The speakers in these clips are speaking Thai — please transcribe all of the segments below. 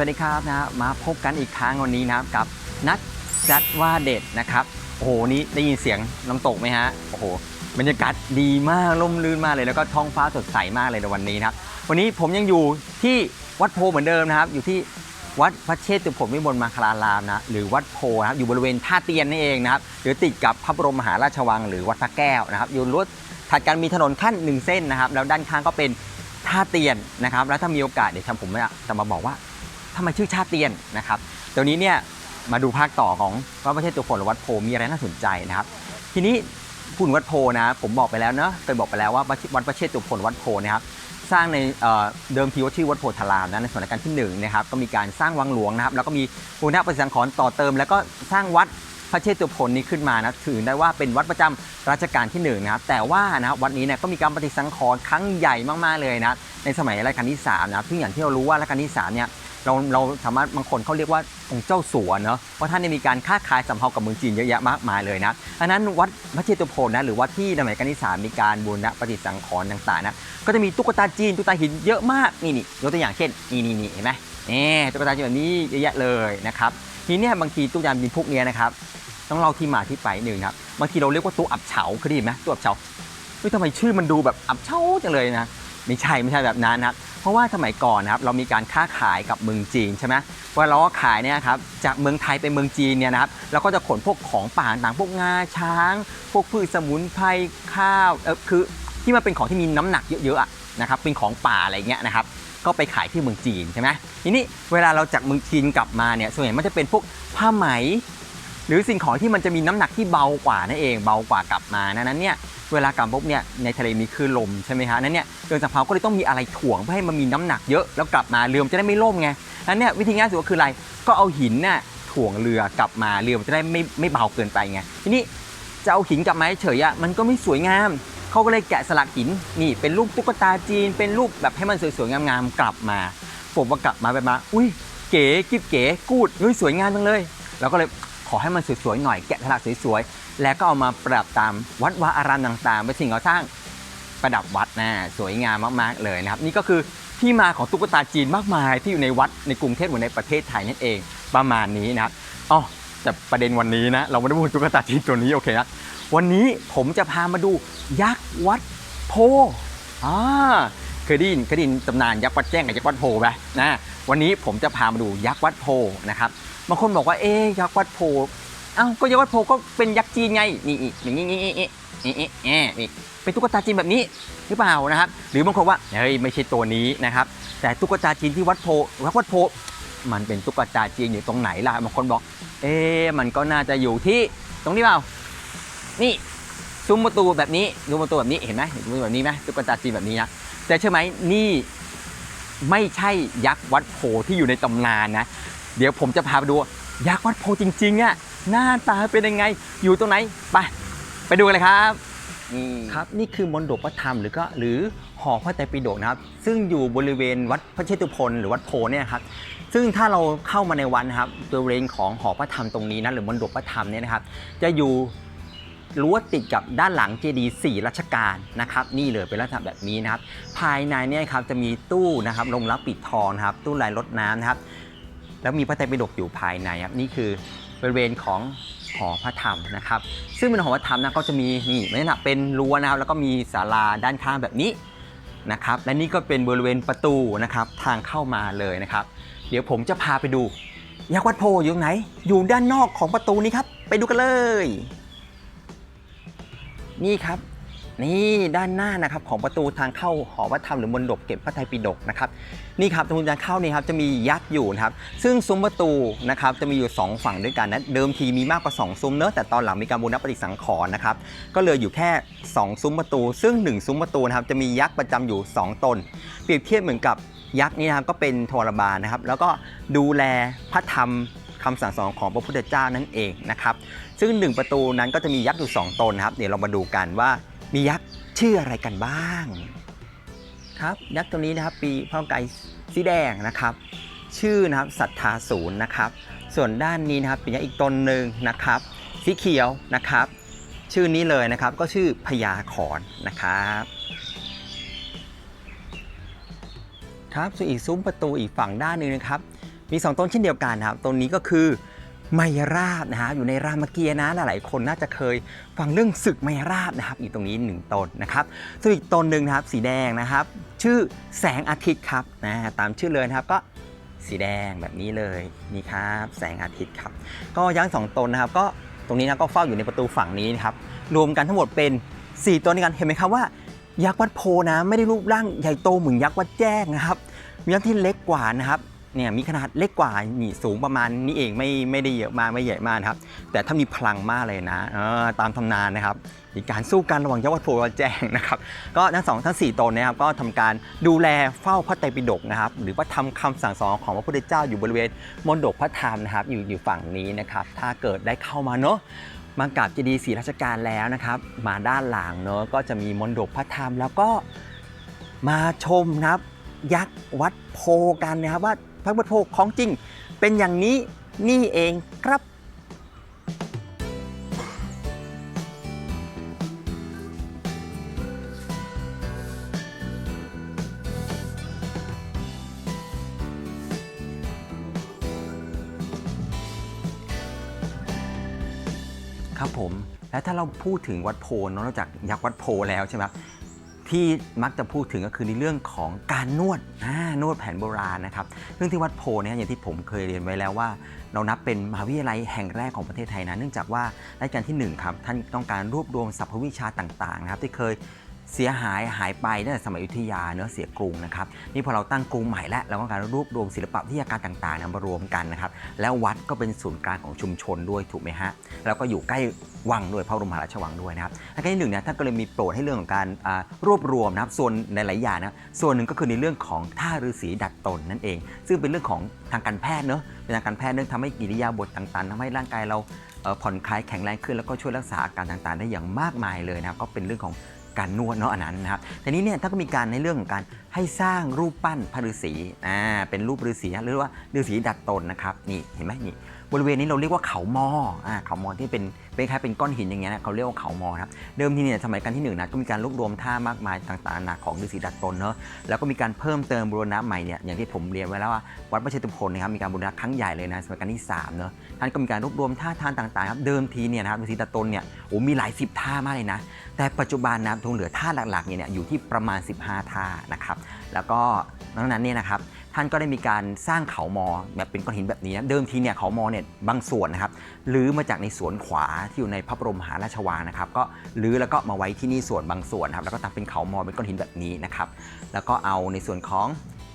วัสดีครับนะมาพบกันอีกครั้งวันนี้นะครับกับนัดจัดว่าเด็ดนะครับโอ้โหนี่ได้ยินเสียงน้ำตกไหมฮะโอ้โหบรรยากาศดีมากร่มรื่นมากเลยแล้วก็ท้องฟ้าสดใสมากเลยในวันนี้นะครับวันนี้ผมยังอยู่ที่วัดโพเหมือนเดิมนะครับ อยู่ที่วัดพระเชตุพนวิมลมังคลารามนะหรือวัดโพนะครับอยู่บริเวณท่าเตียนนี่เองนะครับหรือติดกับพระบรมมหาราชวัง หรือวัดพระแก้วนะครับอยู่รวดถัดกันมีถนนขั้นหนึ่งเส้นนะครับแล้วด้านข้างก็เป็นท่าเตียนนะครับแล้วถ้ามีโอกาสเดี๋ยวทำผมจะมาบอกว่าำไมชื่อชาติเตียนนะครับเดี๋ยวนี้เนี่ยมาดูภาคต่อของวัดพระเชตุพนหรือวัดโพมีอะไรน่าสนใจนะครับ ทีนี้พูดวัดโพนะผมบอกไปแล้วเนอะเคยบอกไปแล้วว่าวัดพระเชตุพนวัดโพนะครับสร้างในเเดิมทีว่าชื่อวัดโพธารามนะในส่วนรัชกาลที่หนึ่งนะครับก็มีการสร้างวังหลวงนะครับแล้วก็มีบูรณะปฏิสังขรณ์ต่อเติม แล้วก็สร้างวัดพระเชตุพนนี้ขึ้นมานะถือได้ว่าเป็นวัดประจำรัชกาลที่หนึ่งนะครับแต่ว่านะวัดนี้เนี่ยก็มีการปฏิสังขรณ์ครั้งใหญ่มากๆเลยนะในสมัยรัชกาลที่สามนะซึ่งอย่างที่เรารู้ว่ารัชกาลที่สามเนี่ย เราเราสามารถบางคนเขาเรียกว่าองค์เจ้าสัวเนาะเพราะท่านเนี่ยมีการค้าขายสัมพันธ์กับเมืองจีนเยอะแยะมากมายเลยนะอันนั้นวัดพระเชตุพนนะหรือว่าที่ในสมัยกาลที่สามมีการบูรณะปฏิสังขรณ์ต่างๆนะก็จะมีตุ๊กตาจีนตุ๊กตาหินเยอะมากนี่นี่ยกตัวอย่างเช่นนี่นี่นี่เห็นไหมนี่ตุ๊กตาจีนแบบนี้เยอะแยะเลยนะครับทีนี้บางทีตุ๊กตาจีนพวกนี้นะครับต้องเล่าที่มาที่ไปหนึ่งครับบางทีเราเรียกว่าตัวอับเฉาเคยได้ยินไหมตัวอับเฉาเฮ้ยทำไมชื่อมันดูแบบอับเฉาจังเลยนะ ไม่ใช่ไม่ใช่แบบนั้นนะครับเพราะว่าสมัยก่อนนะครับเรามีการค้าขายกับเมืองจีนใช่ไหมว่าเราก็ขายเนี่ยครับจากเมืองไทยไปเมืองจีนเนี่ยนะครับเราก็จะขนพวกของป่าต่างพวกงาช้าง พวกพืชสมุนไพรข้าวเออคือที่มันเป็นของที่มีน้ำหนักเยอะๆนะครับเป็นของป่าอะไรเงี้ยนะครับก็ไปขายที่เมืองจีนใช่ไหมทีนี้เวลาเราจากเมืองจีนกลับมาเนี่ยส่วนใหญ่มันจะเป็นพวกผ้าไหม หรือสิ่งของที่มันจะมีน้ำหนักที่เบากว่านั่นเองเบากว่ากลับมานั้นเนี่ยเวลากลับปุ๊บเนี่ยในทะเลมีคลื่นลมใช่ไหมฮะนั้นเนี่ยเรือสำเภาก็เลยต้องมีอะไรถ่วงเพื่อให้มันมีน้ำหนักเยอะแล้วกลับมาเรือมันจะได้ไม่ล่มไงนั้นเนี่ยวิธีง่ายสุดก็คืออะไรก็เอาหินน่ะถ่วงเรือกลับมาเรือมันจะได้ไม่ไม่เบาเกินไปไงทีนี้จะเอาหินกลับมาเฉยอะมันก็ไม่สวยงามเขาก็เลยแกะสลักหินนี่เป็นรูปตุ๊กตาจีน เป็นรูปแบบให้มันสวยๆงามๆกลับมาผมว่ากลับมาไปมา อุ้ยเก๋กิ๊บเก๋กูดเฮ้ยสวยงามจังเลย แล้วก็เลย ขอให้มันสวยๆหน่อยแกะสลักสวยๆแล้วก็เอามาประดับตามวัดวาอารามต่างๆเป็นสิ่งก่อสร้างประดับวัดนะสวยงามมากๆเลยนะครับ นี่ก็คือที่มาของตุ๊กตาจีนมากมายที่อยู่ในวัดในกรุงเทพหรือในประเทศไทยนั่นเองประมาณนี้นะครับอ๋อแต่ประเด็นวันนี้นะเราไม่ได้พูดตุ๊กตาจีนตัวนี้โอเคนะวันนี้ผมจะพามาดูยักษ์วัดโพอ่าเคยได้ยินเคยได้ยินตำนานยักษ์วัดแจ้งกับยักษ์วัดโพไหมนะวันนี้ผมจะพามาดูยักษ์วัดโพนะครับ บางคนบอกว่าเอ๊ยยักษ์วัดโพอ้าวก็ยักษ์วัดโพก็เป็นยักษ์จีนไงนี่อีอย่างนี้นี่นี่นี่นี่นี่นี่เป็นตุ๊กตาจีนแบบนี้หรือเปล่านะครับ หรือบางคนว่าเฮ้ยไม่ใช่ตัวนี้นะครับ แต่ตุ๊กตาจีนที่วัดโพวัดวัดโพมันเป็นตุ๊กตาจีนอยู่ตรงไหนล่ะบางคนบอก เอ๊ะมันก็น่าจะอยู่ที่ตรงนี้เปล่า นี่ซุ้มประตูแบบนี้ซุ้มประตูแบบนี้เห็นไหมเห็นซุ้มประตูแบบนี้ไหมตุ๊กตาจีนแบบนี้นะแต่เชื่อไหมนี่ไม่ใช่ยักษ์วัดโพที่อยู่ในตำนานนะ เดี๋ยวผมจะพาไปดูยักษ์วัดโพจริงๆอะหน้าตาเป็นยังไงอยู่ตรงไหนไปไปดูกันเลยครับครับนี่คือมณฑปพระธรรมหรือก็หรือหอพระไตรปิฎกนะครับ ซึ่งอยู่บริเวณวัดพระเชตุพนหรือวัดโพเนี่ยครับซึ่งถ้าเราเข้ามาในวันนะครับบริเวณของหอพระธรรมตรงนี้นะหรือมณฑปพระธรรมเนี่ยนะครับ จะอยู่รั้วติดกับด้านหลังเจดีย์สี่รัชกาลนะครับ นี่เลยเป็นลักษณะแบบนี้นะครับ ภายในเนี่ยครับจะมีตู้นะครับลงรับปิดทองนะครับ ตู้ลายรถน้ำนะครับ แล้วมีพระไตรปิฎกอยู่ภายในครับนี่คือบริเวณของหอพระธรรมนะครับ ซึ่งเป็นหอพระธรรมนะก็จะมีนี่ลักษณะเป็นรั้วนะครับ แล้วก็มีศาลาด้านข้างแบบนี้นะครับ และนี่ก็เป็นบริเวณประตูนะครับทางเข้ามาเลยนะครับ เดี๋ยวผมจะพาไปดูยักษ์วัดโพอยู่ไหน อยู่ด้านนอกของประตูนี้ครับ ไปดูกันเลย นี่ครับ นี่ด้านหน้านะครับของประตูทางเข้าหอวัดธรรมหรือมณฑปเก็บพระไตรปิฎกนะครับนี่ครับตรงทางเข้านี่ครับจะมียักษ์อยู่นะครับซึ่งซุ้มประตูนะครับจะมีอยู่ 2 ฝั่งด้วยกันนะเดิมทีมีมากกว่า 2 ซุ้มเนอะแต่ตอนหลังมีการบูรณะปฏิสังขรณ์นะครับก็เหลืออยู่แค่ 2 ซุ้มประตู ซึ่ง 1 ซุ้มประตูนะครับจะมียักษ์ประจำอยู่ 2 ตน เปรียบเทียบเหมือนกับยักษ์นี่นะครับก็เป็นทรบาลนะครับ แล้วก็ดูแลพระธรรมคำสั่งสอนของพระพุทธเจ้านั่นเองนะครับ ซึ่งหนึ่งประตูนั้นก็จะมียักษ์อยู่ 2 ตนนะครับ เดี๋ยวเรามาดูกันว่า มียักษ์ชื่ออะไรกันบ้าง ครับยักษ์ตัวนี้นะครับ ปีพระไก่สีแดงนะครับ ชื่อนะครับศรัทธาศูนย์นะครับ ส่วนด้านนี้นะครับเป็นยักษ์อีกตนหนึ่งนะครับ สีเขียวนะครับ ชื่อนี้เลยนะครับก็ชื่อพญาขอนนะครับครับส่วนอีกซุ้มประตูอีกฝั่งด้านหนึงนะครับ มี 2 ต้นเช่นเดียวกันนะครับต้นนี้ก็คือ ไมยราบนะครับอยู่ในรามเกียรติ์นะหลายๆ คนน่าจะเคยฟังเรื่องศึกไมยราบนะครับอยู่ตรงนี้ 1ตนนะครับส่วนอีกตนหนึ่งนะครับสีแดงนะครับ ชื่อแสงอาทิตย์ครับนะตามชื่อเลยนะครับก็สีแดงแบบนี้เลยนี่ครับแสงอาทิตย์ครับก็ยังสองตนนะครับก็ตรงนี้นะก็เฝ้าอยู่ในประตูฝั่งนี้นะครับรวมกันทั้งหมดเป็น 4ต้นด้กันเห็นไหมครับว่ายักษ์วัดโพนะไม่ได้รูปร่างใหญ่โตเหมือนยักษ์วัดแจ้งนะครับมียักษ์ที่เล็กกว่านะครับ เนี่ยมีขนาดเล็กกว่าหนีสูงประมาณนี้เองไม่ไม่ได้เยอะมากไม่ใหญ่มากครับ แต่ถ้ามีพลังมากเลยนะตามตำนานนะครับมีการสู้กันระหว่างยักษ์วัดโพกับวัดแจ้งนะครับ ก็ทั้งสองทั้งสี่ตนนะครับก็ทำการดูแลเฝ้าพระไตรปิฎกนะครับ หรือว่าทำคำสั่งสอนของพระพุทธเจ้าอยู่บริเวณมณฑปพระธรรมนะครับ อยู่อยู่ฝั่งนี้นะครับ ถ้าเกิดได้เข้ามาเนาะมากราบเจดีย์ศรีราชการแล้วนะครับ มาด้านหลังเนอะก็จะมีมณฑปพระธรรมแล้วก็มาชมนะครับยักษ์วัดโพกันนะครับว่า พระวัดโพของจริง เป็นอย่างนี้นี่เองครับครับผม และถ้าเราพูดถึงวัดโพนอกจากยักษ์วัดโพแล้วใช่ไหมครับ ที่มักจะพูดถึงก็คือในเรื่องของการนวดนวดแผนโบราณนะครับเรื่องที่วัดโพเนี่ยอย่างที่ผมเคยเรียนไว้แล้วว่า เรานับเป็นมหาวิทยาลัยแห่งแรกของประเทศไทยนะเนื่องจากว่ารัชกาลที่หนึ่งครับท่านต้องการรวบรวมสรรพวิชาต่างๆนะครับที่เคย เสียหายหายไปตั้งแต่สมัยอยุธยาเนื้อเสียกรุงนะครับนี่พอเราตั้งกรุงใหม่แล้วเราก็การรวบรวมศิลปะวิทยาการต่างๆนะมารวมกันนะครับแล้ววัดก็เป็นศูนย์กลางของชุมชนด้วยถูกไหมฮะแล้วก็อยู่ใกล้วังด้วยพระบรมมหาราชวังด้วยนะครับและที่หนึ่งเนี่ยท่านก็เลยมีโปรดให้เรื่องของการรวบรวมนะครับส่วนในหลายอย่างนะส่วนหนึ่งก็คือในเรื่องของท่าฤาษีดัดตนนั่นเอง ซึ่งเป็นเรื่องของทางการแพทย์เนอะเป็นทางการแพทย์เนื่องทำให้กิริยาบทต่างๆทำให้ร่างกายเราผ่อนคลายแข็งแรงขึ้นแล้วก็ช่วยรักษาอาการต่างๆ ได้อย่างมากมายเลยนะครับก็เป็นเรื่องของ การนวดเนาะอันนั้นนะครับแต่นี้เนี่ยถ้าก็มีการในเรื่องของการให้สร้างรูปปั้นพระฤาษีอ่าเป็นรูปฤาษีหรือว่าฤาษีดัดตนนะครับนี่เห็นไหมนี่ บริเวณนี้เราเรียกว่าเขาหมออ่าเขาหม้อที่เป็นเป็นคล้ายเป็นก้อนหินอย่างเงี้ยนะเขาเรียกว่าเขาหมอครับเดิมทีเนี่ยสมัยการที่หนึ่งนะก็มีการรวบรวมท่ามากมายต่างๆนาของฤาษีดัดตนเนอะแล้วก็มีการเพิ่มเติมบูรณะใหม่เนี่ยอย่างที่ผมเรียนไว้แล้วว่าวัดพระเชตุพนนะครับมีการบูรณะครั้งใหญ่เลยนะสมัยการที่สามเนอะท่านก็มีการรวบรวมท่าทางต่างๆครับเดิมทีเนี่ยนะครับฤาษีดัดตนเนี่ยโอ้มีหลายสิบท่ามากเลยนะแต่ปัจจุบันนะคงเหลือท่าหลักๆเนี่ยอยู่ที่ประมาณ 15 ท่านะครับแล้วก็นอกนั้นเนี่ยนะครับ ท่านก็ได้มีการสร้างเขามอแบบเป็นก้อนหินแบบนี้นะเดิมทีเนี่ยเขามอเนี่ยบางส่วนนะครับรื้อมาจากในสวนขวาที่อยู่ในพระบรมหาราชวังนะครับ ก็รื้อแล้วก็มาไว้ที่นี่ส่วนบางส่วนครับแล้วก็ทำเป็นเขามอเป็นก้อนหินแบบนี้นะครับ แล้วก็เอาในส่วนของ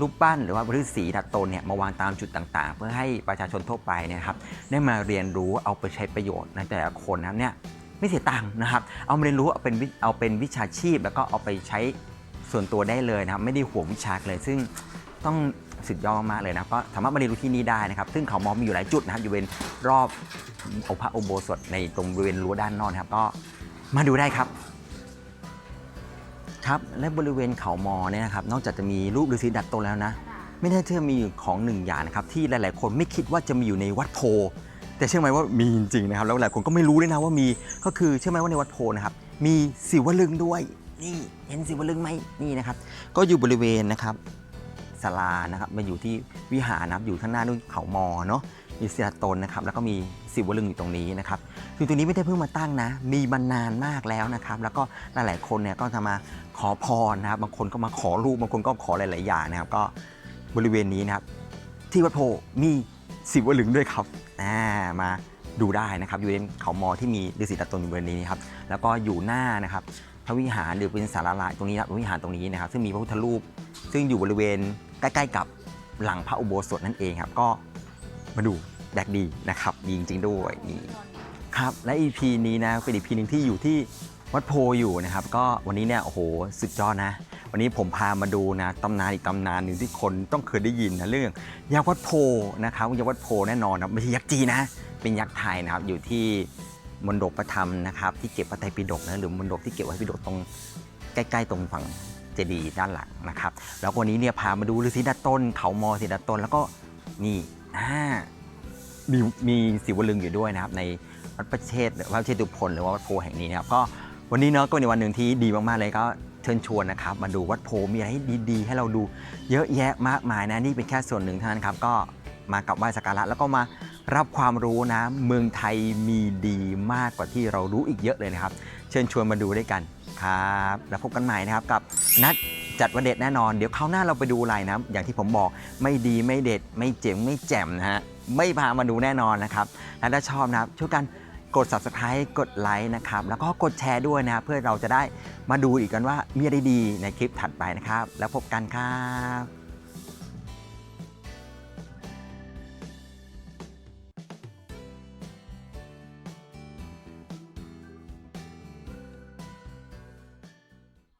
รูปปั้นหรือว่าฤาษีดัดตนเนี่ยมาวางตามจุดต่างๆ เพื่อให้ประชาชนทั่วไปเนยครับได้มาเรียนรู้เอาไปใช้ประโยชน์ในแต่ละคนนะครับเนี่ยไม่เสียตังค์นะครับ เอามาเรียนรู้เอาเป็นวิเอาเป็นวิชาชีพ แล้วก็เอาไปใช้ส่วนตัวได้เลยนะครับ ไม่ได้ห่วงวิชาเลยซึ่ง ต้องสุดยอดมากๆเลยนะก็สามารถมาเรียนรู้ที่นี่ได้นะครับ ซึ่งเขามอมีอยู่หลายจุดนะครับอยู่บริเวณรอบองค์พระอุโบสถในตรงบริเวณรั้วด้านนอกนะครับก็มาดูได้ครับ ครับและบริเวณเขามอเนี่ยนะครับ นอกจากจะมีรูปฤาษีดัดตนแล้วนะ ไม่น่าเชื่อมีอยู่ของหนึ่งอย่างนะครับ ที่หลาย ๆ คนไม่คิดว่าจะมีอยู่ในวัดโพแต่เชื่อไหมว่ามีจริงๆนะครับ แล้วหลายคนก็ไม่รู้ด้วยนะว่ามีก็คือเชื่อไหมว่าในวัดโพนะครับ มีศิวลึงด้วย นี่เห็นศิวลึงไหมนี่นะครับ ก็อยู่บริเวณนะครับ ศาลานะครับมาอยู่ที่วิหารนะครับอยู่ข้างหน้านู่นเขามอเนาะมีศิลาตนนะครับแล้วก็มีศิวลึงอยู่ตรงนี้นะครับคือตรงนี้ไม่ได้เพิ่งมาตั้งนะ มีมานานมากแล้วนะครับ แล้วก็หลายๆคนเนี่ยก็จะมาขอพรนะครับบางคนก็มาขอรูปบางคนก็ขอหลาย ๆ อย่างนะครับ ก็บริเวณนี้นะครับ ที่วัดโพมีศิวลึงด้วยครับอ่ามาดูได้นะครับอยู่ในเขามอที่มีฤาษีตนตนอยู่บริเวณนี้นครับแล้วก็อยู่หน้านะครับพระวิหารหรือเป็นศาลาลายตรงนี้นะพระวิหารตรงนี้นะครับ ซึ่งมีพระพุทธรูป ซึ่งอยู่บริเวณ ใกล้ๆกับหลังพระอุโบสถนั่นเองครับ ก็มาดูแดกดีนะครับดีจริงๆด้วยนี่ครับและ EP นี้นะเป็น EP หนึ่งที่อยู่ที่วัดโพอยู่นะครับ ก็วันนี้เนี่ยโอ้โหสุดยอดนะ วันนี้ผมพามาดูนะตำนานอีกตำนานหนึ่งที่คนต้องเคยได้ยินนะเรื่องยักษ์วัดโพนะครับยักษ์วัดโพแน่นอนครับไม่ใช่ยักษ์จีนนะ เป็นยักษ์ไทยนะครับอยู่ที่มณฑปพระธรรมนะครับที่เก็บพระไตรปิฎกนะหรือมณฑปที่เก็บไว้ปิฎกตรงใกล้ ๆ ตรงฝั่ง จดีย์ด้านหลังนะครับ แล้ววันนี้เนี่ยพามาดูฤาษีดัดต้น เขามอสีดัดต้น แล้วก็นี่มีมีศิวลึงอยู่ด้วยนะครับ ในวัดประเชษวัดเชตุพนหรือว่าวัดโพแห่งนี้นะครับ ก็วันนี้เนาะก็เป็นวันหนึ่งที่ดีมากๆเลยก็เชิญชวนนะครับ มาดูวัดโพมีอะไรให้ดีๆ ให้เราดูเยอะแยะมากมายนะนี่เป็นแค่ส่วนหนึ่งเท่านั้นครับก็มากับไหว้สักการะแล้วก็มารับความรู้นะ เมืองไทยมีดีมากกว่าที่เรารู้อีกเยอะเลยนะครับ เชิญชวนมาดูด้วยกัน ครับแล้วพบกันใหม่นะครับกับนัดจัดวันเด็ดแน่นอน เดี๋ยวคราวหน้าเราไปดูอะไรนะอย่างที่ผมบอกไม่ดีไม่เด็ด ไม่เจ๋งไม่แจ่มนะฮะไม่พามาดูแน่นอนนะครับและถ้าชอบนะครับช่วยกันกด subscribe กดไลค์นะครับแล้วก็กดแชร์ด้วยนะครับเพื่อเราจะได้มาดูอีกกันว่ามีอะไรดีในคลิปถัดไปนะครับ แล้วพบกันครับ